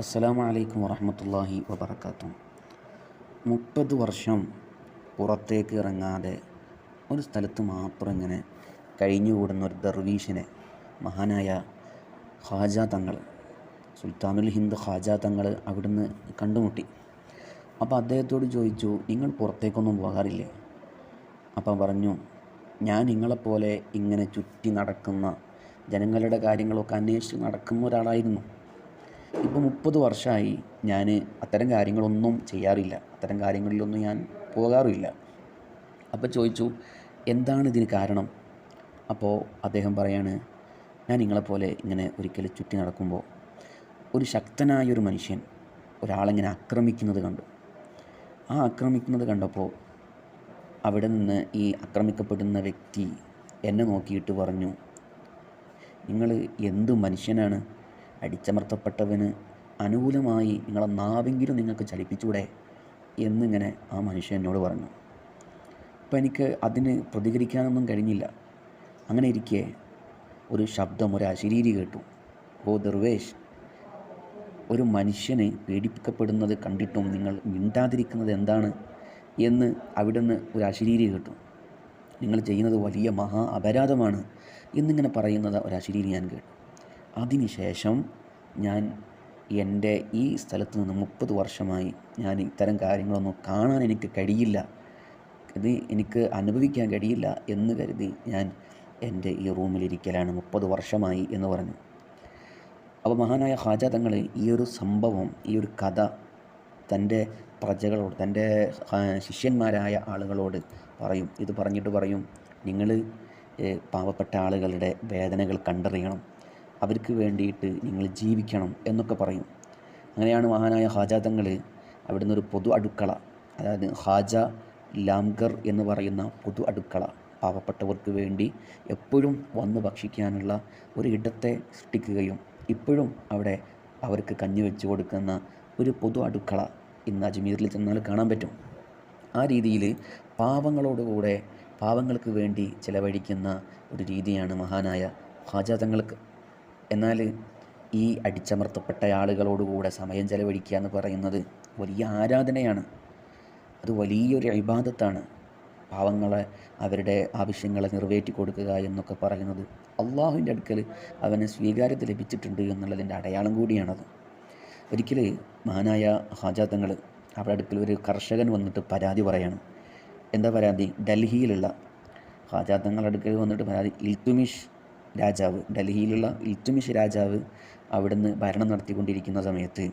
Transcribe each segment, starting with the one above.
അസ്സലാമു അലൈക്കും വറഹമത്തല്ലാഹി വബർക്കാത്തു മുപ്പത് വർഷം പുറത്തേക്ക് ഇറങ്ങാതെ ഒരു സ്ഥലത്ത് മാത്രം ഇങ്ങനെ കഴിഞ്ഞുകൂടുന്ന ഒരു ദർവീഷിനെ മഹാനായ ഖാജ തങ്ങൾ സുൽത്താനുൽ ഹിന്ദ് ഖാജ തങ്ങൾ അവിടുന്ന് കണ്ടുമുട്ടി. അപ്പോൾ അദ്ദേഹത്തോട് ചോദിച്ചു നിങ്ങൾ പുറത്തേക്കൊന്നും പോകാറില്ലേ? അപ്പം പറഞ്ഞു ഞാൻ നിങ്ങളെപ്പോലെ ഇങ്ങനെ ചുറ്റി നടക്കുന്ന ജനങ്ങളുടെ കാര്യങ്ങളൊക്കെ അന്വേഷിച്ച് നടക്കുന്ന ഒരാളായിരുന്നു. ഇപ്പോൾ മുപ്പത് വർഷമായി ഞാൻ അത്തരം കാര്യങ്ങളൊന്നും ചെയ്യാറില്ല. അത്തരം കാര്യങ്ങളിലൊന്നും ഞാൻ പോകാറില്ല. അപ്പോൾ ചോദിച്ചു എന്താണ് ഇതിന് കാരണം? അപ്പോൾ അദ്ദേഹം പറയാണ് ഞാൻ നിങ്ങളെപ്പോലെ ഇങ്ങനെ ഒരിക്കൽ ചുറ്റി നടക്കുമ്പോൾ ഒരു ശക്തനായൊരു മനുഷ്യൻ ഒരാളിങ്ങനെ ആക്രമിക്കുന്നത് കണ്ടു. ആ ആക്രമിക്കുന്നത് കണ്ടപ്പോൾ അവിടെ നിന്ന് ഈ ആക്രമിക്കപ്പെടുന്ന വ്യക്തി എന്നെ നോക്കിയിട്ട് പറഞ്ഞു നിങ്ങൾ എന്ത് മനുഷ്യനാണ്? അടിച്ചമർത്തപ്പെട്ടവന് അനുകൂലമായി നിങ്ങളെ നാവെങ്കിലും നിങ്ങൾക്ക് ചലിപ്പിച്ചൂടെ എന്നിങ്ങനെ ആ മനുഷ്യൻ എന്നോട് പറഞ്ഞു. അപ്പം എനിക്ക് അതിന് പ്രതികരിക്കാനൊന്നും കഴിഞ്ഞില്ല. അങ്ങനെ ഇരിക്കെ ഒരു ശബ്ദം ഒരു അശരീരി കേട്ടു. ഓ ദർവേഷ് ഒരു മനുഷ്യനെ പീഡിപ്പിക്കപ്പെടുന്നത് കണ്ടിട്ടും നിങ്ങൾ മിണ്ടാതിരിക്കുന്നത് എന്താണ്? എന്ന് അവിടുന്ന് ഒരു അശരീരി കേട്ടു. നിങ്ങൾ ചെയ്യുന്നത് വലിയ മഹാ അപരാധമാണ് എന്നിങ്ങനെ പറയുന്നത് ഒരു അശരീരി ഞാൻ കേട്ടു. അതിനുശേഷം ഞാൻ എന്റെ ഈ സ്ഥലത്ത് നിന്ന് മുപ്പത് വർഷമായി ഞാൻ ഇത്തരം കാര്യങ്ങളൊന്നും കാണാൻ എനിക്ക് കഴിയില്ല. ഇത് എനിക്ക് അനുഭവിക്കാൻ കഴിയില്ല എന്ന് കരുതി ഞാൻ എന്റെ ഈ റൂമിലിരിക്കലാണ് മുപ്പത് വർഷമായി എന്ന് പറഞ്ഞു. അപ്പോൾ മഹാനായ ഹാജ തങ്ങൾ ഈ ഒരു സംഭവം ഈ ഒരു കഥ തന്റെ പ്രജകളോട് തന്റെ ശിഷ്യന്മാരായ ആളുകളോട് പറയും. ഇത് പറഞ്ഞിട്ട് പറയും നിങ്ങൾ പാവപ്പെട്ട ആളുകളുടെ വേദനകൾ കണ്ടറിയണം. അവർക്ക് വേണ്ടിയിട്ട് നിങ്ങൾ ജീവിക്കണം എന്നൊക്കെ പറയും. അങ്ങനെയാണ് മഹാനായ ഹാജാതങ്ങൾ തങ്ങൾ അവിടുന്ന് ഒരു പൊതു അടുക്കള അതായത് ഹാജ ലാംഗർ എന്ന് പറയുന്ന പൊതു അടുക്കള പാവപ്പെട്ടവർക്ക് വേണ്ടി എപ്പോഴും വന്ന് ഭക്ഷിക്കാനുള്ള ഒരു ഇടത്തെ സൃഷ്ടിക്കുകയും ഇപ്പോഴും അവിടെ അവർക്ക് കഞ്ഞി വെച്ച് കൊടുക്കുന്ന ഒരു പൊതു അടുക്കള ഇന്ന് അജ്മീറിൽ ചെന്നാൽ കാണാൻ പറ്റും. ആ രീതിയിൽ പാവങ്ങളോടുകൂടെ പാവങ്ങൾക്ക് വേണ്ടി ചിലവഴിക്കുന്ന ഒരു രീതിയാണ് മഹാനായ ഹാജ തങ്ങൾക്ക് എന്നാൽ ഈ അടിച്ചമർത്തപ്പെട്ട ആളുകളോടുകൂടെ സമയം ചെലവഴിക്കുക എന്ന് പറയുന്നത് വലിയ ആരാധനയാണ്. അത് വലിയൊരു അഭിബാധത്താണ് പാവങ്ങളെ അവരുടെ ആവശ്യങ്ങളെ നിറവേറ്റി കൊടുക്കുക എന്നൊക്കെ പറയുന്നത് അള്ളാഹുവിന്റെ അടുക്കൽ അവന് സ്വീകാര്യത ലഭിച്ചിട്ടുണ്ട് എന്നുള്ളതിന്റെ അടയാളം കൂടിയാണത്. ഒരിക്കൽ മഹാനായ ഹാജാത്തങ്ങൾ അവരുടെ അടുക്കൽ ഒരു കർഷകൻ വന്നിട്ട് പരാതി പറയാണ്. എന്താ പരാതി? ഡൽഹിയിലുള്ള ഹാജാത്തങ്ങളുടെ അടുക്കൽ വന്നിട്ട് പരാതി. ഇൽത്തുമിഷ് രാജാവ് ഡൽഹിയിലുള്ള ഇൽത്തുമിഷ് രാജാവ് അവിടുന്ന് ഭരണം നടത്തിക്കൊണ്ടിരിക്കുന്ന സമയത്ത്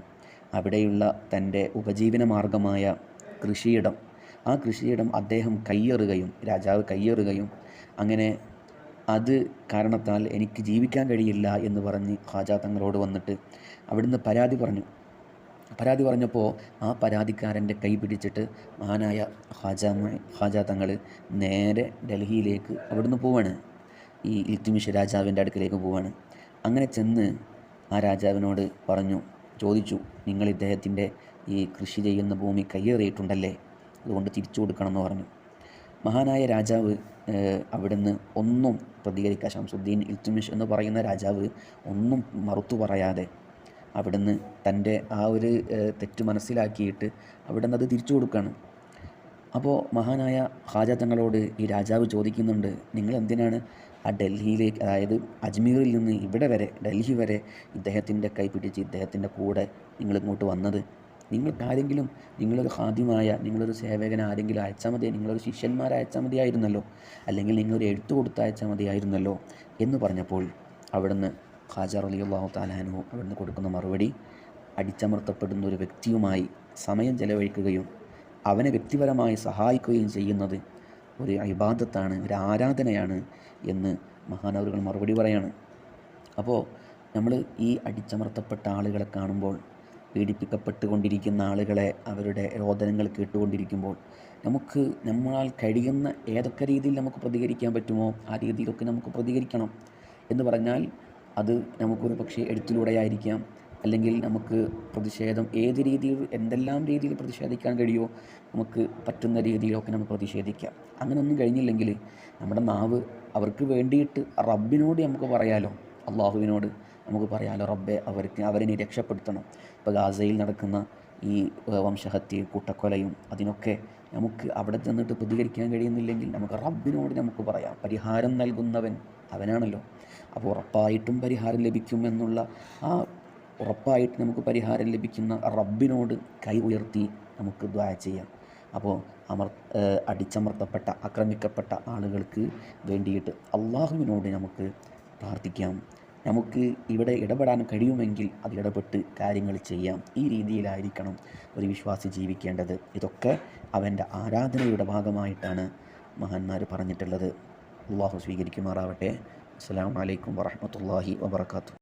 അവിടെയുള്ള തന്റെ ഉപജീവന മാർഗമായ കൃഷിയിടം ആ കൃഷിയിടം അദ്ദേഹം കയ്യേറുകയും രാജാവ് കയ്യേറുകയും അങ്ങനെ അത് കാരണത്താൽ എനിക്ക് ജീവിക്കാൻ കഴിയില്ല എന്ന് പറഞ്ഞ് ഖാജാ തങ്ങളോട് വന്നിട്ട് അവിടുന്ന് പരാതി പറഞ്ഞു. പരാതി പറഞ്ഞപ്പോൾ ആ പരാതിക്കാരന്റെ കൈ പിടിച്ചിട്ട് മഹാനായ ഹാജാമ ഹാജാ തങ്ങൾ നേരെ ഡൽഹിയിലേക്ക് അവിടുന്ന് പോവാണ്. ഈ ഇൽത്തുമിഷ് രാജാവിന്റെ അടുക്കിലേക്ക് പോവാണ്. അങ്ങനെ ചെന്ന് ആ രാജാവിനോട് പറഞ്ഞു ചോദിച്ചു നിങ്ങൾ ഇദ്ദേഹത്തിന്റെ ഈ കൃഷി ചെയ്യുന്ന ഭൂമി കയ്യേറിയിട്ടുണ്ടല്ലേ? അതുകൊണ്ട് തിരിച്ചു കൊടുക്കണമെന്ന് പറഞ്ഞു. മഹാനായ രാജാവ് അവിടുന്ന് ഒന്നും പ്രതികരിക്കാൻ ഷംസുദ്ദീൻ ഇൽത്തുമിഷ് എന്ന് പറയുന്ന രാജാവ് ഒന്നും മറുത്തു പറയാതെ അവിടുന്ന് തന്റെ ആ ഒരു തെറ്റ് മനസ്സിലാക്കിയിട്ട് അവിടുന്ന് അത് തിരിച്ചു കൊടുക്കുകയാണ്. അപ്പോൾ മഹാനായ ഹാജ തങ്ങളോട് ഈ രാജാവ് ചോദിക്കുന്നുണ്ട് നിങ്ങൾ എന്തിനാണ് ആ ഡൽഹിയിലേക്ക് അതായത് അജ്മീറിൽ നിന്ന് ഇവിടെ വരെ ഡൽഹി വരെ ഇദ്ദേഹത്തിന്റെ കൈ പിടിച്ച് ഇദ്ദേഹത്തിന്റെ കൂടെ നിങ്ങളിങ്ങോട്ട് വന്നത്. നിങ്ങൾക്ക് ആരെങ്കിലും നിങ്ങളൊരു ഹാദ്യമായ നിങ്ങളൊരു സേവകൻ ആരെങ്കിലും അയച്ചാൽ മതി നിങ്ങളൊരു ശിഷ്യന്മാരെ അയച്ചാൽ മതിയായിരുന്നല്ലോ അല്ലെങ്കിൽ നിങ്ങളൊരു എഴുത്തു കൊടുത്ത് അയച്ചാൽ മതിയായിരുന്നല്ലോ എന്ന് പറഞ്ഞപ്പോൾ അവിടുന്ന് ഖാജർ അലി അള്ളാഹു താലാനു അവിടുന്ന് കൊടുക്കുന്ന മറുപടി അടിച്ചമർത്തപ്പെടുന്ന ഒരു വ്യക്തിയുമായി സമയം ചെലവഴിക്കുകയും അവനെ വ്യക്തിപരമായി സഹായിക്കുകയും ചെയ്യുന്നത് ഒരു ഇബാദത്താണ് ഒരു ആരാധനയാണ് എന്ന് മഹാനവറുകൾ മറുപടി പറയാണ്. അപ്പോൾ നമ്മൾ ഈ അടിച്ചമർത്തപ്പെട്ട ആളുകളെ കാണുമ്പോൾ പീഡിപ്പിക്കപ്പെട്ടുകൊണ്ടിരിക്കുന്ന ആളുകളെ അവരുടെ രോദനങ്ങൾ കേട്ടുകൊണ്ടിരിക്കുമ്പോൾ നമുക്ക് നമ്മളാൽ കഴിയുന്ന ഏതൊക്കെ രീതിയിൽ നമുക്ക് പ്രതികരിക്കാൻ പറ്റുമോ ആ രീതിയിലൊക്കെ നമുക്ക് പ്രതികരിക്കണം എന്ന് പറഞ്ഞാൽ അത് നമുക്കൊരു പക്ഷേ എഴുത്തിലൂടെ ആയിരിക്കാം അല്ലെങ്കിൽ നമുക്ക് പ്രതിഷേധം ഏത് രീതിയിൽ എന്തെല്ലാം രീതിയിൽ പ്രതിഷേധിക്കാൻ കഴിയുമോ നമുക്ക് പറ്റുന്ന രീതിയിലൊക്കെ നമുക്ക് പ്രതിഷേധിക്കാം. അങ്ങനെയൊന്നും കഴിഞ്ഞില്ലെങ്കിൽ നമ്മുടെ നാവ് അവർക്ക് വേണ്ടിയിട്ട് റബ്ബിനോട് നമുക്ക് പറയാലോ. അള്ളാഹുവിനോട് നമുക്ക് പറയാലോ റബ്ബെ അവർക്ക് അവരെ രക്ഷപ്പെടുത്തണം. ഇപ്പോൾ ഗാസയിൽ നടക്കുന്ന ഈ വംശഹത്യയും കൂട്ടക്കൊലയും അതിനൊക്കെ നമുക്ക് അവിടെ ചെന്നിട്ട് പ്രതികരിക്കാൻ കഴിയുന്നില്ലെങ്കിൽ നമുക്ക് റബ്ബിനോട് നമുക്ക് പറയാം. പരിഹാരം നൽകുന്നവൻ അവനാണല്ലോ. അപ്പോൾ ഉറപ്പായിട്ടും പരിഹാരം ലഭിക്കും എന്നുള്ള ആ ഉറപ്പായിട്ട് നമുക്ക് പരിഹാരം ലഭിക്കുന്ന റബ്ബിനോട് കൈ ഉയർത്തി നമുക്ക് ദ്വാ ചെയ്യാം. അപ്പോൾ അമർ അടിച്ചമർത്തപ്പെട്ട ആക്രമിക്കപ്പെട്ട ആളുകൾക്ക് വേണ്ടിയിട്ട് അള്ളാഹുവിനോട് നമുക്ക് പ്രാർത്ഥിക്കാം. നമുക്ക് ഇവിടെ ഇടപെടാൻ കഴിയുമെങ്കിൽ അത് ഇടപെട്ട് കാര്യങ്ങൾ ചെയ്യാം. ഈ രീതിയിലായിരിക്കണം ഒരു വിശ്വാസി ജീവിക്കേണ്ടത്. ഇതൊക്കെ അവന്റെ ആരാധനയുടെ ഭാഗമായിട്ടാണ് മഹാന്മാർ പറഞ്ഞിട്ടുള്ളത്. അള്ളാഹു സ്വീകരിക്കുമാറാവട്ടെ. അസ്സാം വലൈക്കും വറഹമത്തല്ലാഹി വബർക്കാത്തു